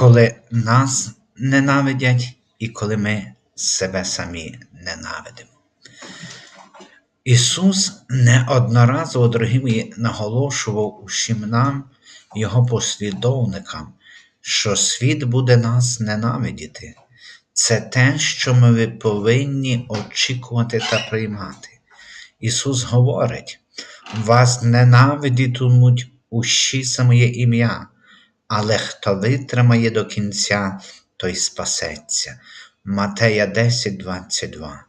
коли нас ненавидять і коли ми себе самі ненавидимо. Ісус неодноразово, дорогі мої, наголошував усім нам, Його послідовникам, що світ буде нас ненавидіти. Це те, що ми повинні очікувати та приймати. Ісус говорить: вас ненавидітимуть усі за моє ім'я, але хто витримає до кінця, той спасеться. Матея 10, 22.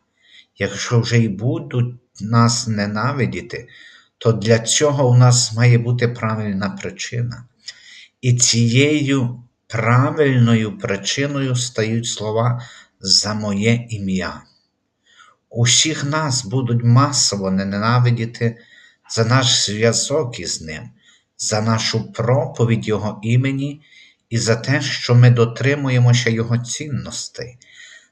Якщо вже й будуть нас ненавидіти, то для цього у нас має бути правильна причина. І цією правильною причиною стають слова за моє ім'я. Усіх нас будуть масово ненавидіти за наш зв'язок із ним, за нашу проповідь Його імені і за те, що ми дотримуємося Його цінностей.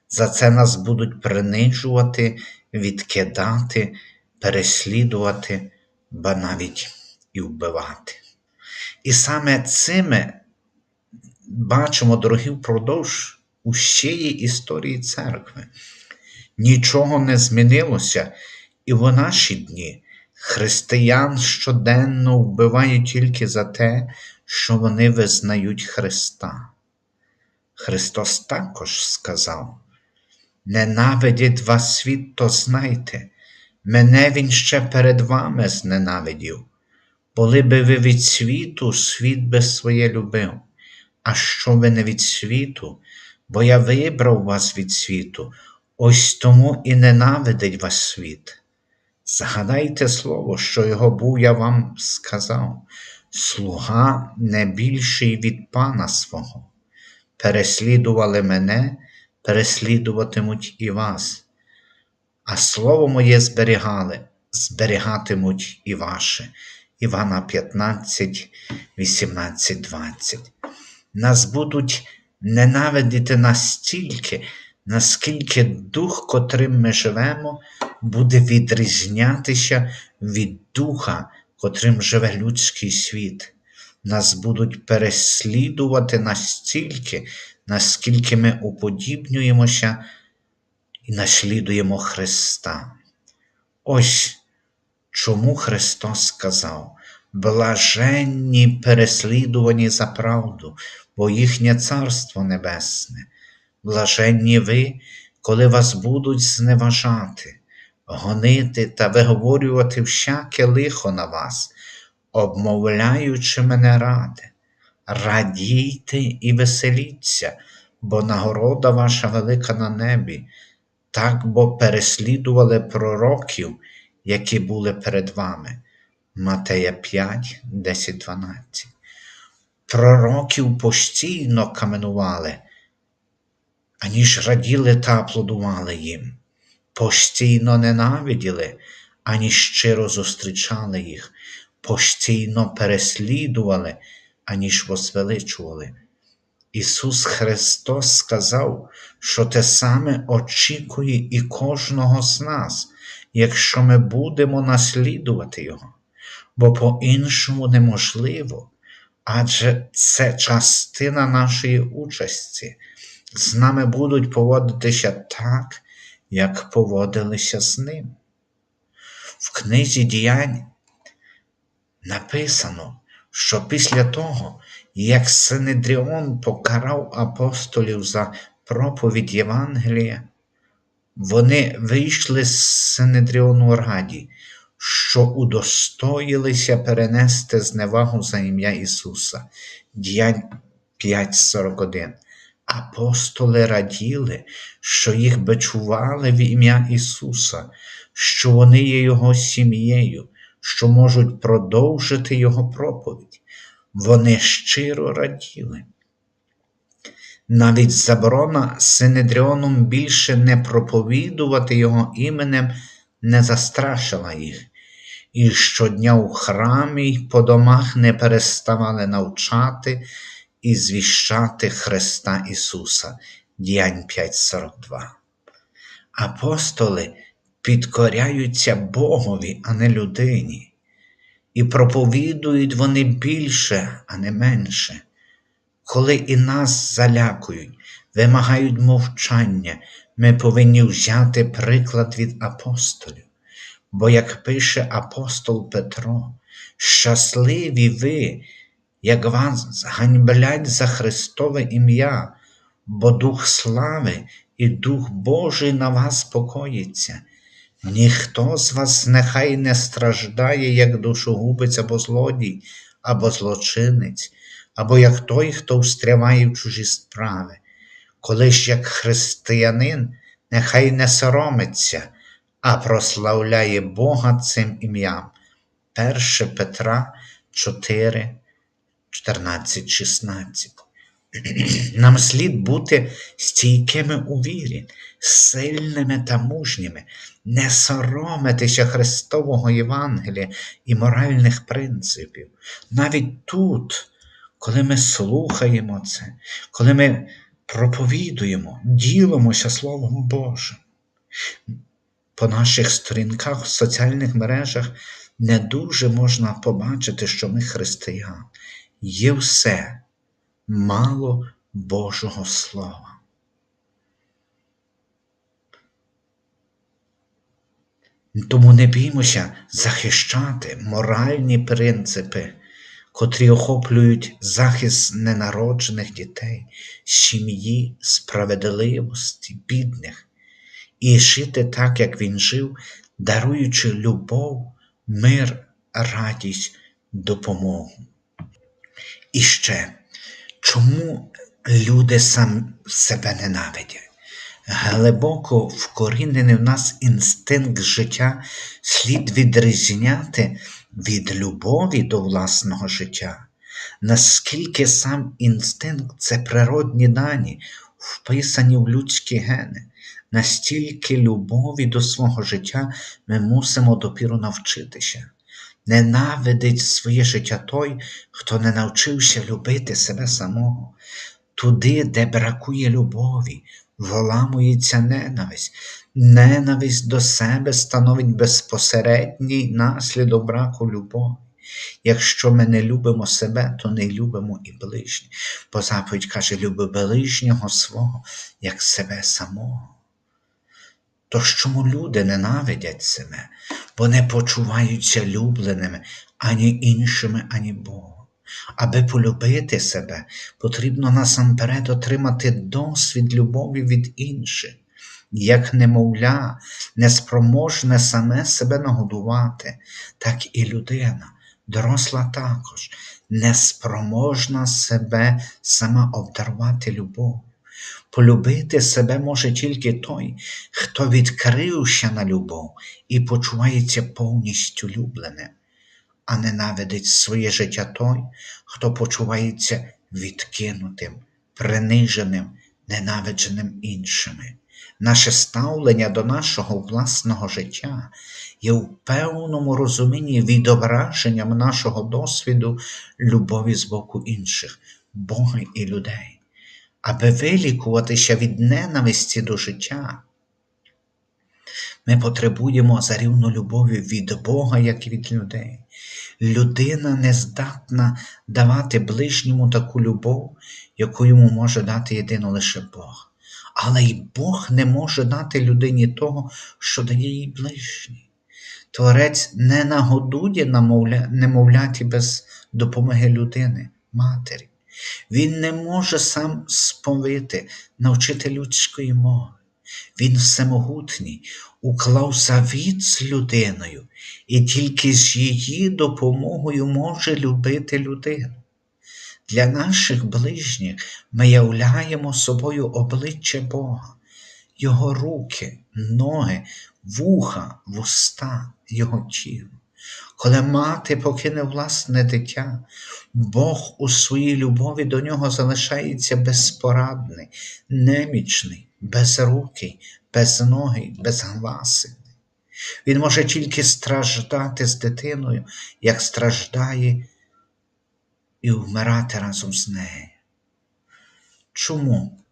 За це нас будуть принижувати, відкидати, переслідувати, ба навіть і вбивати. І саме цими бачимо, дорогі, впродовж усієї історії церкви. Нічого не змінилося, і в наші дні християн щоденно вбивають тільки за те, що вони визнають Христа. Христос також сказав: Ненавидить вас світ, то знайте, мене Він ще перед вами зненавидів. Були би ви від світу, світ би своє любив. А що ви не від світу, бо я вибрав вас від світу, ось тому і ненавидить вас світ. Згадайте слово, що його був я вам сказав, слуга не більший від пана свого. Переслідували мене, переслідуватимуть і вас, а слово моє зберігали, зберігатимуть і ваше. Івана 15, 18, 20. Нас будуть ненавидіти настільки, наскільки дух, котрим ми живемо, буде відрізнятися від духа, котрим живе людський світ. Нас будуть переслідувати настільки, наскільки ми уподібнюємося і наслідуємо Христа. Ось чому Христос сказав: блаженні переслідувані за правду, бо їхнє Царство Небесне, блаженні ви, коли вас будуть зневажати, гонити та виговорювати всяке лихо на вас, обмовляючи мене ради. Радійте і веселіться, бо нагорода ваша велика на небі, так бо переслідували пророків, які були перед вами. Матея 5, 10, 12. Пророків постійно каменували, аніж раділи та аплодували їм, постійно ненавиділи, ані щиро зустрічали їх, постійно переслідували, аніж возвеличували. Ісус Христос сказав, що те саме очікує і кожного з нас, якщо ми будемо наслідувати Його, бо по-іншому неможливо, адже це частина нашої участі. З нами будуть поводитися так, як поводилися з ним. В книзі діянь написано, що після того, як Синедріон покарав апостолів за проповідь Євангелія, вони вийшли з Синедріону раді, що удостоїлися перенести зневагу за ім'я Ісуса. Діянь 5.41. Апостоли раділи, що їх бичували в ім'я Ісуса, що вони є Його сім'єю, що можуть продовжити Його проповідь. Вони щиро раділи. Навіть заборона Синедріоном більше не проповідувати Його іменем не застрашила їх, і щодня у храмі й по домах не переставали навчати і звіщати Христа Ісуса. Діянь 5.42. Апостоли підкоряються Богові, а не людині, і проповідують вони більше, а не менше. коли і нас залякують, вимагають мовчання, ми повинні взяти приклад від апостолів. Бо, як пише апостол Петро, щасливі ви, як вас ганьблять за Христове ім'я, бо Дух слави і Дух Божий на вас покоїться. Ніхто з вас нехай не страждає, як душогубець або злодій, або злочинець, або як той, хто встряває в чужі справи. Коли ж як християнин, нехай не соромиться, а прославляє Бога цим ім'ям. 1 Петра 4, 14, 16. Нам слід бути стійкими у вірі, сильними та мужніми, не соромитися Христового Євангелія і моральних принципів. Навіть тут, коли ми слухаємо це, коли ми проповідуємо, ділимося Словом Божим. По наших сторінках в соціальних мережах не дуже можна побачити, що ми християни. Є все мало Божого Слова. Тому не біймося захищати моральні принципи, котрі охоплюють захист ненароджених дітей, сім'ї, справедливості, бідних, і жити так, як він жив, даруючи любов, мир, радість, допомогу. І ще, чому люди сам себе ненавидять? Глибоко вкорінений в нас інстинкт життя слід відрізняти від любові до власного життя, наскільки сам інстинкт це природні дані, вписані в людські гени, настільки любові до свого життя ми мусимо допіру навчитися. Ненавидить своє життя той, хто не навчився любити себе самого. Туди, де бракує любові, вламується ненависть. Ненависть до себе становить безпосередній наслідок браку любові. Якщо ми не любимо себе, то не любимо і ближніх. Бо заповідь каже, люби ближнього свого, як себе самого. Тож чому люди ненавидять себе, бо не почуваються любленими ані іншими, ані Богом. Аби полюбити себе, потрібно насамперед отримати досвід любові від інших, як немовля, неспроможне саме себе нагодувати, так і людина, доросла також, неспроможна себе сама обдарувати любов. Полюбити себе може тільки той, хто відкрився на любов і почувається повністю любленим а ненавидить своє життя той, хто почувається відкинутим, приниженим, ненавидженим іншими. Наше ставлення до нашого власного життя є в певному розумінні відображенням нашого досвіду любові з боку інших, Бога і людей. Аби вилікуватися від ненависті до життя, ми потребуємо зарівну любові від Бога, як і від людей. Людина не здатна давати ближньому таку любов, яку йому може дати єдино лише Бог. Але й Бог не може дати людині того, що дає їй ближній. Творець не нагодує немовляті без допомоги людини, матері. Він не може сам сповити, навчити людської мови. Він всемогутній, уклав завіт з людиною і тільки з її допомогою може любити людину. Для наших ближніх ми являємо собою обличчя Бога, Його руки, ноги, вуха, вуста, Його тіло. Коли мати покине власне дитя, Бог у своїй любові до нього залишається безпорадний, немічний, безрукий, безногий, безгласий. Він може тільки страждати з дитиною, як страждає і вмирати разом з нею. Чому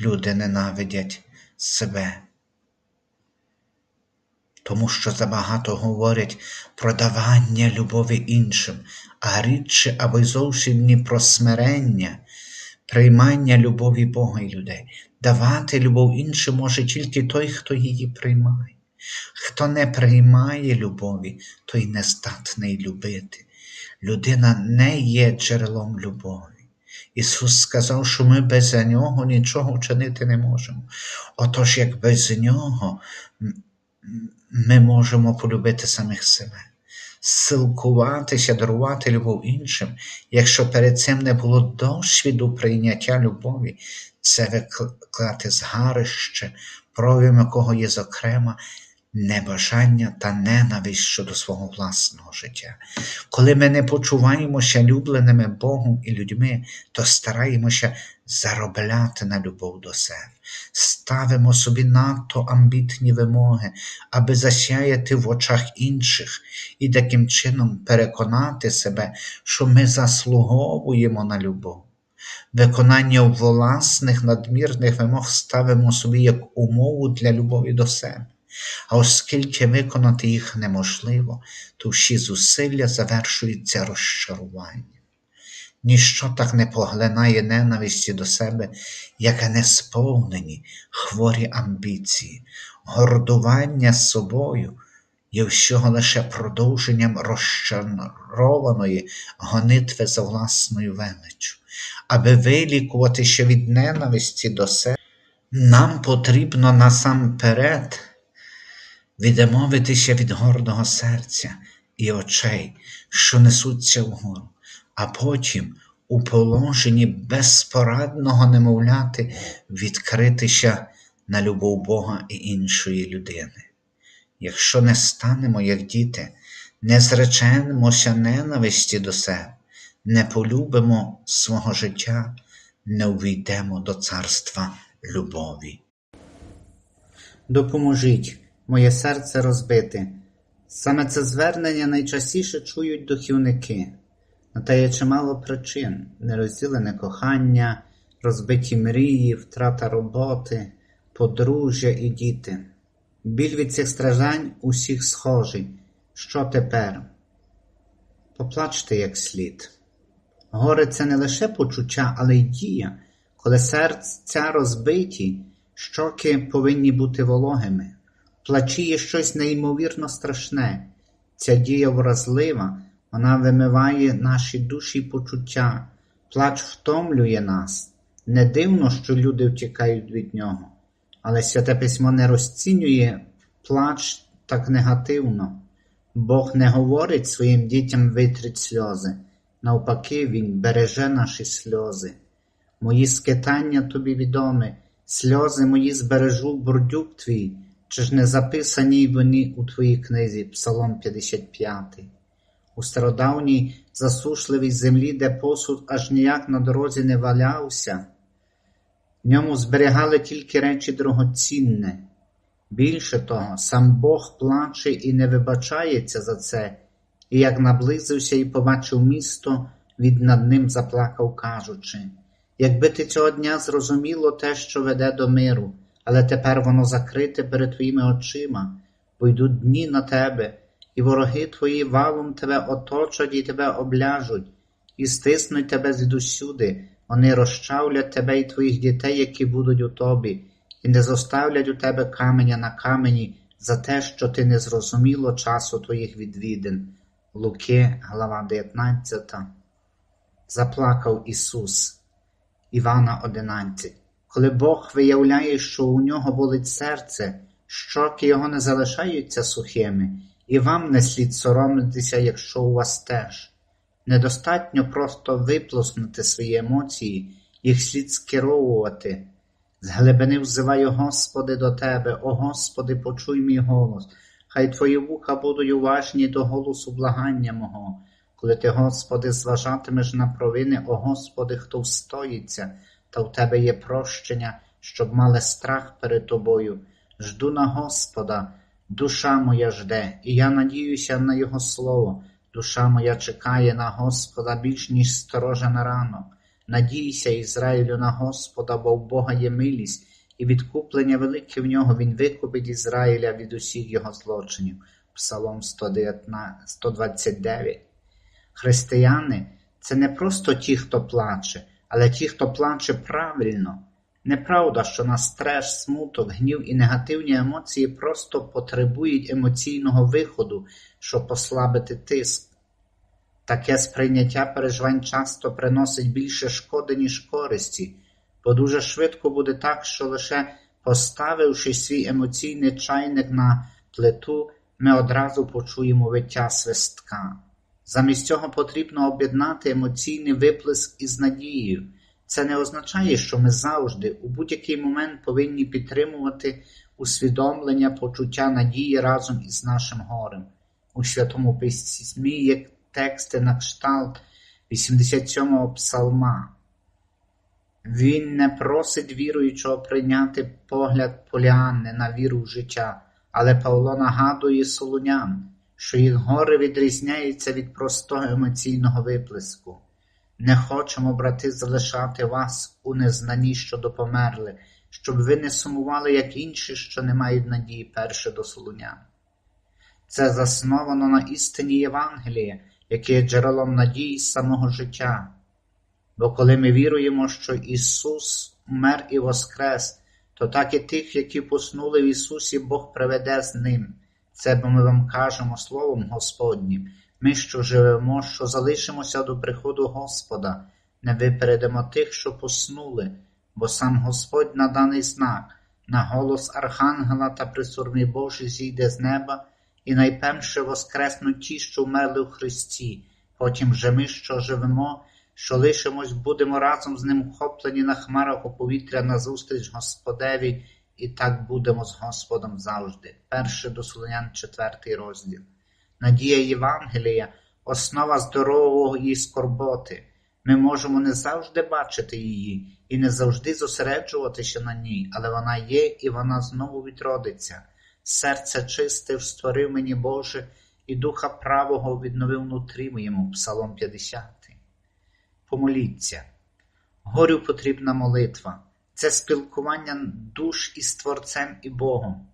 люди ненавидять себе? Тому що забагато говорять про давання любові іншим, а рідше або й зовсім не про смирення приймання любові Бога і людей. Давати любов іншим може тільки той, хто її приймає. Хто не приймає любові, той не здатний любити. Людина не є джерелом любові. Ісус сказав, що ми без нього нічого вчинити не можемо. Отож, як без нього ми можемо полюбити самих себе, силкуватися, дарувати любов іншим, якщо перед цим не було досвіду прийняття любові, це викликати згарище, проявом якого є, зокрема, небажання та ненависть щодо свого власного життя. Коли ми не почуваємося любленими Богом і людьми, то стараємося заробляти на любов до себе, ставимо собі надто амбітні вимоги, аби засяяти в очах інших і таким чином переконати себе, що ми заслуговуємо на любов. Виконання власних надмірних вимог ставимо собі як умову для любові до себе. А оскільки виконати їх неможливо, то всі зусилля завершуються розчаруванням. Ніщо так не поглинає ненависті до себе, як несповнені хворі амбіції, гордування собою є всього лише продовженням розчарованої гонитви за власною величчю. Аби вилікуватися від ненависті до себе, нам потрібно насамперед відмовитися від гордого серця і очей, що несуться вгору, а потім у положенні безпорадного немовляти відкритися на любов Бога і іншої людини. Якщо не станемо, як діти, не зречемося ненависті до себе, не полюбимо свого життя, не увійдемо до царства любові. Допоможіть, моє серце розбите. Саме це звернення найчастіше чують духівники. На те є чимало причин: нерозділене кохання, розбиті мрії, втрата роботи, подружжя і діти. Біль від цих страждань усіх схожий. Що тепер? Поплачте як слід. Горе це не лише почуття, але й дія. Коли серця розбиті, щоки повинні бути вологими. В плачі є щось неймовірно страшне. Ця дія вразлива, вона вимиває наші душі й почуття, плач втомлює нас. Не дивно, що люди втікають від нього, але святе письмо не розцінює плач так негативно. Бог не говорить своїм дітям витріть сльози, навпаки, Він береже наші сльози. Мої скитання тобі відомі, сльози мої збережу бордюк твій, чи ж не записані вони у твоїй книзі, Псалом 55. У стародавній засушливій землі, де посуд аж ніяк на дорозі не валявся, в ньому зберігали тільки речі дорогоцінне. Більше того, сам Бог плаче і не вибачається за це, і як наблизився і побачив місто, від над ним заплакав, кажучи Якби ти цього дня зрозуміло те, що веде до миру, але тепер воно закрите перед твоїми очима, бо йдуть дні на тебе, і вороги твої валом тебе оточать і тебе обляжуть, і стиснуть тебе звідусюди, вони розчавлять тебе і твоїх дітей, які будуть у тобі, і не зоставлять у тебе каменя на камені за те, що ти не зрозуміло часу твоїх відвідин. Луки, глава 19. Заплакав Ісус. Івана 11. Коли Бог виявляє, що у нього болить серце, щоки його не залишаються сухими, і вам не слід соромитися, якщо у вас теж. Недостатньо просто виплеснути свої емоції, їх слід скеровувати. З глибини взиваю, Господи, до Тебе, о Господи, почуй мій голос, хай Твої вуха будуть уважні до голосу благання мого. Коли ти, Господи, зважатимеш на провини, о Господи, хто встоїться, та в Тебе є прощення, щоб мали страх перед Тобою. Жду на Господа, душа моя жде, і я надіюся на Його слово. Душа моя чекає на Господа більш ніж сторожа на ранок. Надійся, Ізраїлю, на Господа, бо в Бога є милість, і відкуплення велике в нього Він викупить Ізраїля від усіх його злочинів. Псалом 129. Християни це не просто ті, хто плаче, Але ті, хто плаче правильно, неправда, що на стрес, смуток, гнів і негативні емоції просто потребують емоційного виходу, щоб послабити тиск. Таке сприйняття переживань часто приносить більше шкоди, ніж користі, бо дуже швидко буде так, що лише поставивши свій емоційний чайник на плиту, ми одразу почуємо виття свистка. Замість цього потрібно об'єднати емоційний виплеск із надією. Це не означає, що ми завжди, у будь-який момент повинні підтримувати усвідомлення почуття надії разом із нашим горем. У Святому Письмі є тексти на кшталт 87-го псалма. Він не просить віруючого прийняти погляд Поліанни на віру в життя, але Павло нагадує солунян, що їх горе відрізняється від простого емоційного виплеску. Не хочемо, брати, залишати вас у незнанні щодо померли, щоб ви не сумували, як інші, що не мають надії перше до солунян. Це засновано на істині Євангелія, яке є джерелом надії самого життя. Бо коли ми віруємо, що Ісус умер і воскрес, то так і тих, які поснули в Ісусі, Бог приведе з Ним. Це бо ми вам кажемо Словом Господнім. Ми, що живемо, що залишимося до приходу Господа, не випередимо тих, що поснули, бо сам Господь на даний знак, на голос Архангела та присурмі Божий зійде з неба, і найперше воскреснуть ті, що вмерли в Христі, потім же ми, що живемо, що лишимось, будемо разом з ним вхоплені на хмарах у повітря назустріч Господеві, і так будемо з Господом завжди. Перше до Солонян, четвертий розділ. Надія Євангелія основа здорової скорботи. Ми можемо не завжди бачити її і не завжди зосереджуватися на ній, але вона є і вона знову відродиться. Серце чисте створив мені Боже, і духа правого відновив внутрі моєму. Псалом 50. Помоліться. Горю потрібна молитва. Це спілкування душ із Творцем і Богом.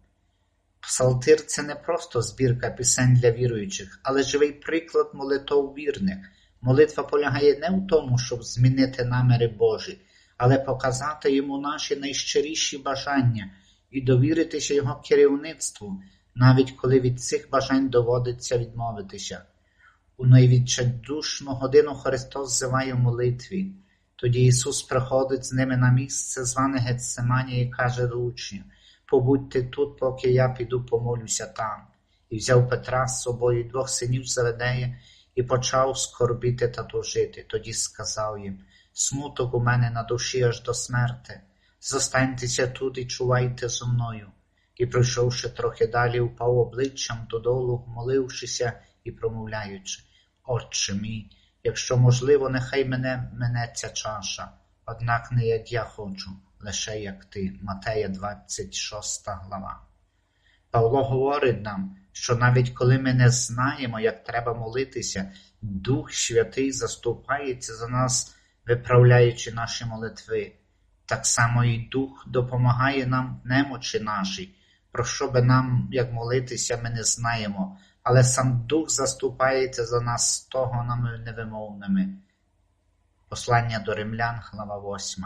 Псалтир це не просто збірка пісень для віруючих, але живий приклад молитов вірних. Молитва полягає не в тому, щоб змінити наміри Божі, але показати йому наші найщиріші бажання і довіритися Його керівництву, навіть коли від цих бажань доводиться відмовитися. У найвідчайдушну годину Христос зиває в молитві. Тоді Ісус приходить з ними на місце, зване Гетсеманія, і каже до учнів побудьте тут, поки я піду помолюся там. І взяв Петра з собою двох синів Заведея і почав скорбіти та тужити. Тоді сказав їм смуток у мене на душі аж до смерти. Зостаньтеся тут і чувайте зо мною. І, пройшовши трохи далі, упав обличчям додолу, молившися і промовляючи Отче мій, якщо можливо, нехай мене мене ця чаша, однак не як я хочу, лише як ти. Матея 26 глава. Павло говорить нам, що навіть коли ми не знаємо, як треба молитися, Дух Святий заступається за нас, виправляючи наші молитви. Так само і Дух допомагає нам немочі нашій. Про що би нам, як молитися, ми не знаємо, але сам Дух заступається за нас з того нами невимовними. Послання до римлян, глава 8.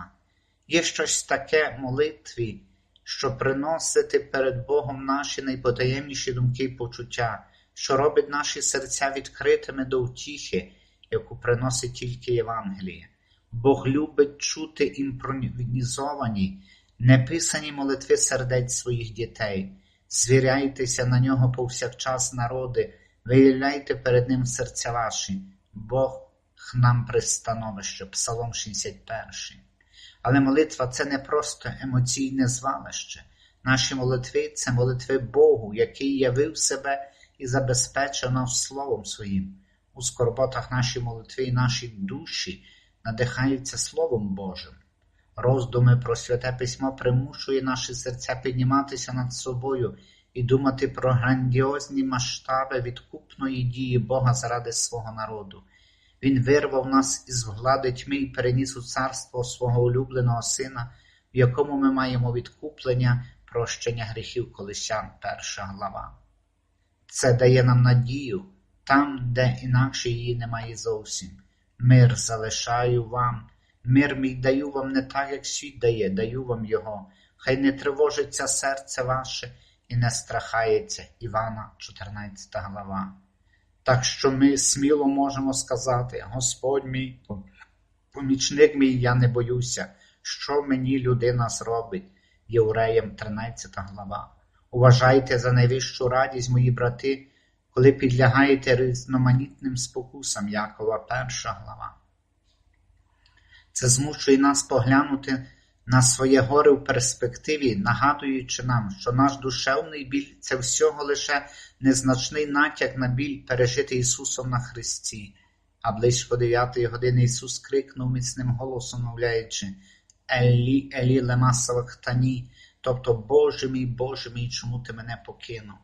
Є щось таке в молитві, що приносити перед Богом наші найпотаємніші думки й почуття, що робить наші серця відкритими до втіхи, яку приносить тільки Євангеліє. Бог любить чути імпровізовані, неписані молитви сердець своїх дітей. Звіряйтеся на нього повсякчас, народи, виявляйте перед ним серця ваші, Бог нам пристановище, Псалом 61. Але молитва це не просто емоційне звалище. Наші молитви це молитви Богу, який явив себе і забезпечив нас Словом Своїм. У скорботах наші молитви і наші душі надихаються Словом Божим. Роздуми про святе письмо примушує наші серця підніматися над собою і думати про грандіозні масштаби відкупної дії Бога заради свого народу. Він вирвав нас із влади тьми і переніс у царство свого улюбленого Сина, в якому ми маємо відкуплення, прощення гріхів колисян, перша глава. Це дає нам надію там, де інакше її немає зовсім. Мир залишаю вам, Мир мій даю вам не так, як світ дає, даю вам його. Хай не тривожиться серце ваше і не страхається. Івана, 14 глава. Так що ми сміло можемо сказати: Господь мій, помічник мій, я не боюся, що мені людина зробить. Євреям 13 глава. Уважайте за найвищу радість, мої брати, коли підлягаєте різноманітним спокусам Якова 1 глава. Це змушує нас поглянути на своє горе в перспективі, нагадуючи нам, що наш душевний біль це всього лише незначний натяк на біль, пережитий Ісусом на Христі. А близько дев'ятої години Ісус крикнув міцним голосом, мовляючи Елі, Елі, лема савахтані, тобто Боже мій, Боже мій, чому ти мене покинув?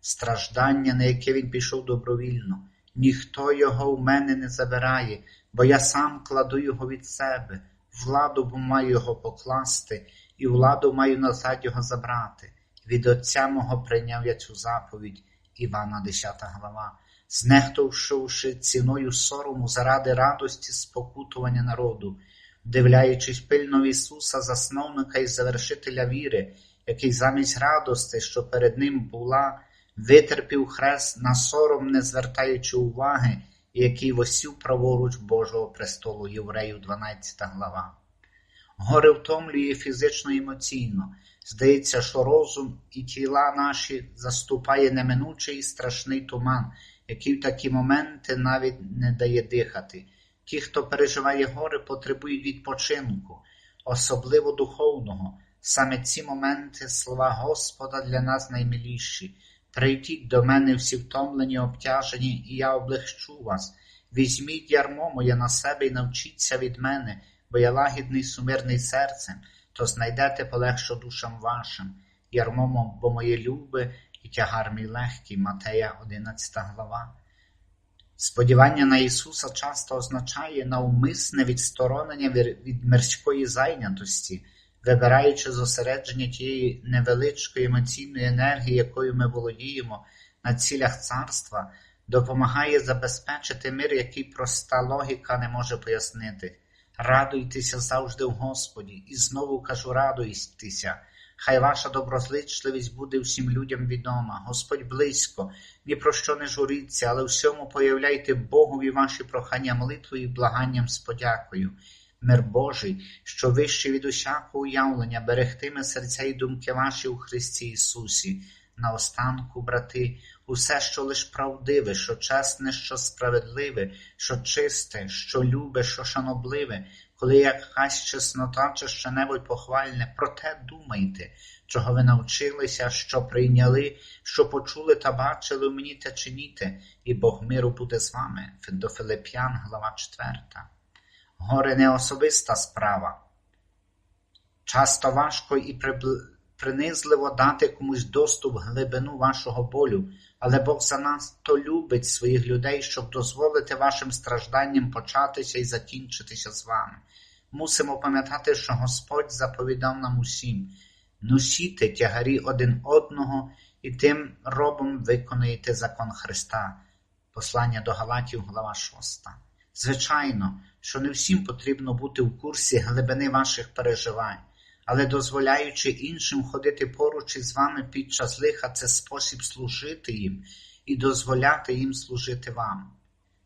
Страждання, на яке він пішов добровільно, ніхто його в мене не забирає, бо я сам кладу його від себе, владу маю його покласти, і владу маю назад його забрати. Від Отця мого прийняв я цю заповідь, Івана 10 глава, знехтовши ціною сорому заради радості спокутування народу, вдивляючись пильно в Ісуса, засновника і завершителя віри, який замість радости, що перед ним була, витерпів хрест на сором, не звертаючи уваги, який восів праворуч Божого престолу Євреїв 12 глава. Горе втомлює фізично і емоційно. Здається, що розум і тіла наші заступає неминучий і страшний туман, який в такі моменти навіть не дає дихати. Ті, хто переживає горе, потребують відпочинку, особливо духовного. Саме ці моменти слова Господа для нас наймиліші. Прийдіть до мене всі втомлені, обтяжені, і я облегчу вас. Візьміть ярмо моє на себе і навчіться від мене, бо я лагідний сумирний серцем, то знайдете полегшу душам вашим. Ярмо, бо моє любе і тягар мій легкий, Матея 11 глава. Сподівання на Ісуса часто означає навмисне відсторонення від мирської зайнятості, вибираючи зосередження тієї невеличкої емоційної енергії, якою ми володіємо на цілях царства, допомагає забезпечити мир, який проста логіка не може пояснити. Радуйтеся завжди в Господі, і знову кажу, радуйтеся. Хай ваша доброзичливість буде всім людям відома. Господь близько, ні про що не журіться, але всьому появляйте Богові ваші прохання молитвою і благанням з подякою. Мир Божий, що вищий від усякого уявлення, берегтиме серця і думки ваші у Христі Ісусі. Наостанку, брати, усе, що лиш правдиве, що чесне, що справедливе, що чисте, що любе, що шанобливе, коли якась чеснота чи що-небудь похвальне, про те думайте, чого ви навчилися, що прийняли, що почули та бачили в мені те чиніте, і Бог миру буде з вами. До Филип'ян, глава 4. Горе не особиста справа. Часто важко і принизливо дати комусь доступ в глибину вашого болю, але Бог занадто любить своїх людей, щоб дозволити вашим стражданням початися і закінчитися з вами. Мусимо пам'ятати, що Господь заповідав нам усім носіти тягарі один одного і тим робом виконуєте закон Христа. Послання до Галатів, глава 6. Звичайно, що не всім потрібно бути в курсі глибини ваших переживань, але дозволяючи іншим ходити поруч із вами під час лиха, це спосіб служити їм і дозволяти їм служити вам.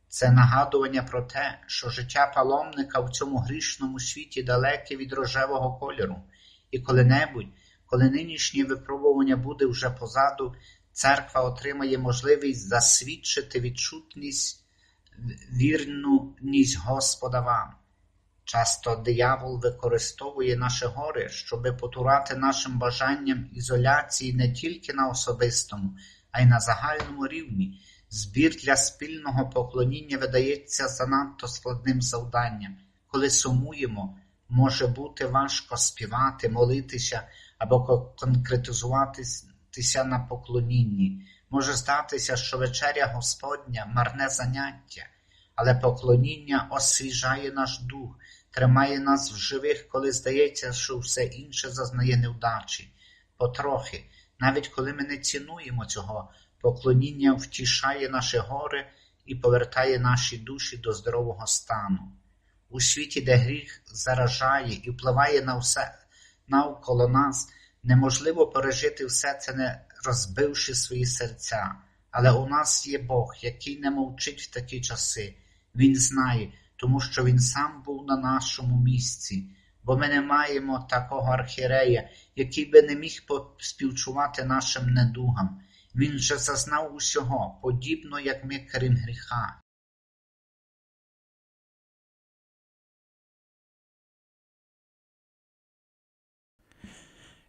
Це нагадування про те, що життя паломника в цьому грішному світі далеке від рожевого кольору, і коли-небудь, коли нинішнє випробування буде вже позаду, церква отримає можливість засвідчити відчутність, вірність Господа вам. Часто диявол використовує наше горе, щоби потурати нашим бажанням ізоляції не тільки на особистому, а й на загальному рівні. Збір для спільного поклоніння видається занадто складним завданням. Коли сумуємо, може бути важко співати, молитися або конкретизуватися на поклонінні. Може здатися, що вечеря Господня марне заняття, але поклоніння освіжає наш дух, тримає нас в живих, коли здається, що все інше зазнає невдачі. Потрохи, навіть коли ми не цінуємо цього. Поклоніння втішає наше горе і повертає наші душі до здорового стану. у світі, де гріх заражає і впливає на все навколо нас, неможливо пережити все це, не розбивши свої серця. Але у нас є Бог, який не мовчить в такі часи. Він знає, тому що він сам був на нашому місці. Бо ми не маємо такого архірея, який би не міг співчувати нашим недугам. Він же зазнав усього, подібно як ми, крім гріха.